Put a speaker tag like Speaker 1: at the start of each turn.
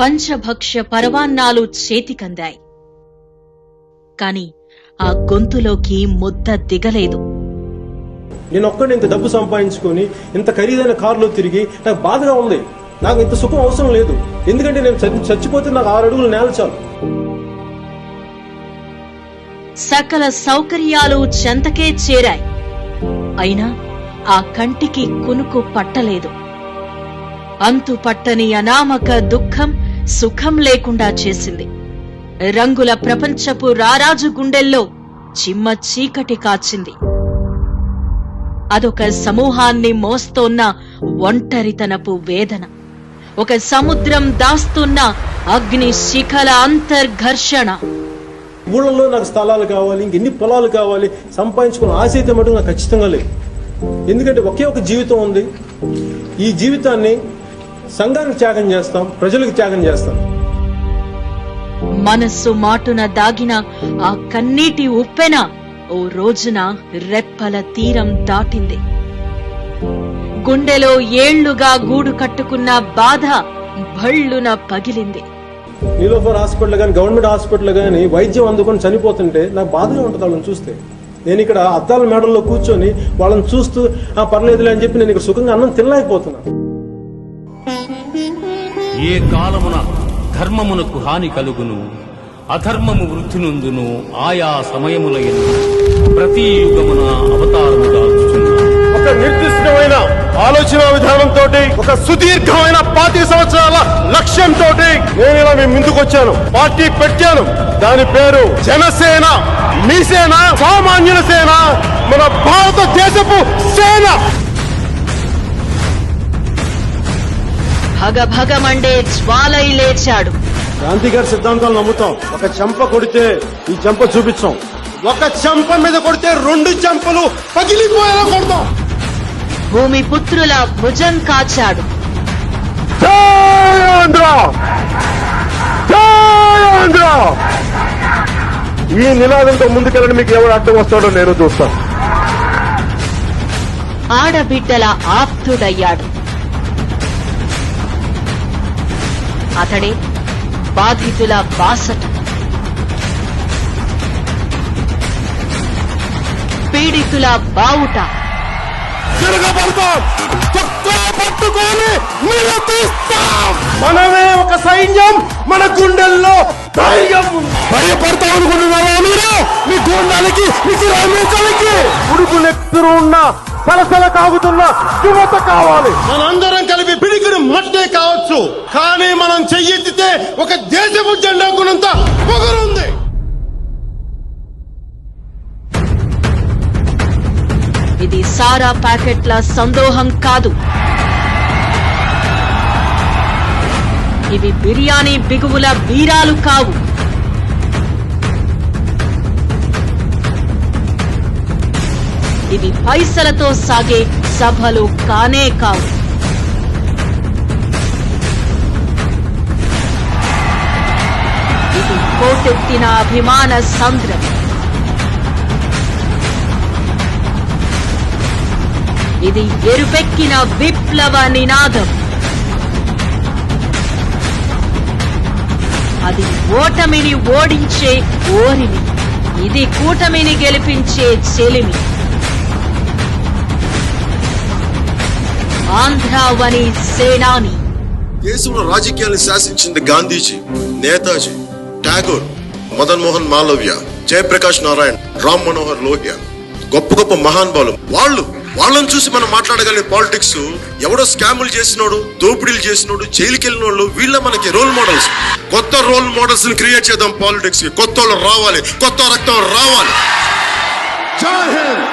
Speaker 1: పంచభక్ష్య పరవాన్నాలు చేతికందాయి. కాని ఆ గొంతులోకి ముద్ద దిగలేదు.
Speaker 2: నేను ఒక్కడిని ఇంత డబ్బు సంపాదించుకొని ఇంత ఖరీదైన కారులో తిరిగి నాకు బాధగా ఉంది. నాకు ఇంత సుఖం అవసరం లేదు. ఎందుకంటే నేను చచ్చి- చచ్చిపోతే నాకు ఆరు అడుగులు నేల చాలు.
Speaker 1: సకల సౌకర్యాలు చెంతకే చేరాయి. అయినా ఆ కంటికి కునుకు పట్టలేదు. అంతు పట్టని అనామక దుఃఖం సుఖం లేకుండా చేసింది. రంగుల ప్రపంచపు రారాజు గుండెల్లో చిమ్మ చీకటి కాచింది. అదొక సమూహాన్ని మోస్తోన్న ఒంటరితనపు వేదన. ఒక సముద్రం దాస్తున్న అగ్ని శిఖల అంతర్ఘర్షణ.
Speaker 2: ఊళ్ళలో నాకు స్థలాలు కావాలి ఇంకెన్ని పొలాలు కావాలి సంపాదించుకున్న ఆశ అయితే మటుకు నాకు ఖచ్చితంగా లేదు. ఎందుకంటే ఒకే ఒక జీవితం ఉంది. ఈ జీవితాన్ని సంఘానికి త్యాగం చేస్తాం ప్రజలకు త్యాగం చేస్తాం.
Speaker 1: మనస్సు మాటున దాగిన ఆ కన్నీటి ఉప్పెన ఓ రోజున రెప్పల తీరం దాటింది. గుండెలో ఏళ్ళుగా గూడు కట్టుకున్న బాధ భళ్ళున పగిలింది.
Speaker 2: నీలోఫర్ హాస్పిటల్ కానీ గవర్నమెంట్ హాస్పిటల్ కానీ వైద్యం అందుకొని చనిపోతుంటే నాకు బాధగా ఉంటుంది వాళ్ళని చూస్తే. నేను ఇక్కడ అద్దాల మేడల్లో కూర్చొని వాళ్ళని చూస్తూ ఆ పర్లేదులే అని చెప్పి నేను ఇక్కడ సుఖంగా అన్నం తినలేకపోతున్నా
Speaker 3: ఏ కాలమున ధర్మమునకు హాని కలుగును అధర్మము వృద్ధి నుందును ఆయా సమయముల ప్రతి యుగమున అవతారము దాల్చుచున్నాను.
Speaker 2: ఒక నిర్దిష్టమైన ఆలోచన విధానంతో ఒక సుదీర్ఘమైన పాతి సంవత్సరాల లక్ష్యంతో నేను ఇలా మేము ముందుకు వచ్చాను పార్టీ పెట్టాను. దాని పేరు జనసేన మీ సేన సామాన్యుల సేన మన భారతదేశపు
Speaker 1: భగభగమండే జ్వాలై లేచాడు.
Speaker 2: గాంధీ గారి సిద్ధాంతాలు నమ్ముతాం. ఒక చెంప కొడితే ఈ చెంప చూపించాం. ఒక చెంప మీద కొడితే రెండు చెంపలు పగిలిపోయేలా కొడతాం.
Speaker 1: భూమి పుత్రుల భుజం కాచాడు.
Speaker 2: ఈ నినాదంతో ముందుకెళ్ళడం మీకు ఎవరు అడ్డం వస్తాడో నేను చూస్తాను.
Speaker 1: ఆడబిడ్డల ఆప్తుడయ్యాడు. అతడే బాధితుల బాసట. పీడితుల బావుట.
Speaker 2: మనమే ఒక సైన్యం మన గుండెల్లో ధైర్యం భయపడతాం అనుకుంటున్నావా మీరు? మీ గుండెలకి విసిరామించడానికి ఉడుకు నెత్తురు ఉన్న సలసల కాగుతున్న యువత కావాలి.
Speaker 4: మనందరం కలిపి పిడికిడి మట్టే కావచ్చు. కానీ మనం చెయ్యెత్తితే ఒక దేశపు జెండా గుణంత పొగరుంది.
Speaker 1: ఇది సారా ప్యాకెట్ల సందోహం కాదు. ఇవి బిర్యానీ బిగువుల వీరాలు కావు. ఇవి పైసలతో సాగే సభలు కానే కావు. ಎತ್ತೆತ್ತಿನ ಅಭಿಮಾನ అభిమాన ఇది ఎరుపెక్కిన విప్లవ నినాదం. అది ఓటమిని ఓడించే ఓరిమి ఇది కూటమిని గెలిపించే చెలిమి. ఆంధ్రావని సేనాని.
Speaker 5: దేశంలో రాజకీయాన్ని శాసించింది గాంధీజీ నేతాజీ. ఠాగూర్ మదన్ మోహన్ మాలవ్య జయప్రకాష్ నారాయణ్ రామ్ మనోహర్ లోహియా. గొప్ప గొప్ప మహానుభావులు వాళ్ళు వాళ్ళని చూసి మనం మాట్లాడగలిగే పాలిటిక్స్ ఎవడో స్కాములు చేసినోడు దోపిడీలు చేసినోడు జైలుకి వెళ్ళిన వాళ్ళు వీళ్ళ మనకి రోల్ మోడల్స్ కొత్త రోల్ మోడల్స్ని క్రియేట్ చేద్దాం పాలిటిక్స్ కొత్త వాళ్ళు రావాలి కొత్త రక్తం రావాలి.
Speaker 4: జై హింద్!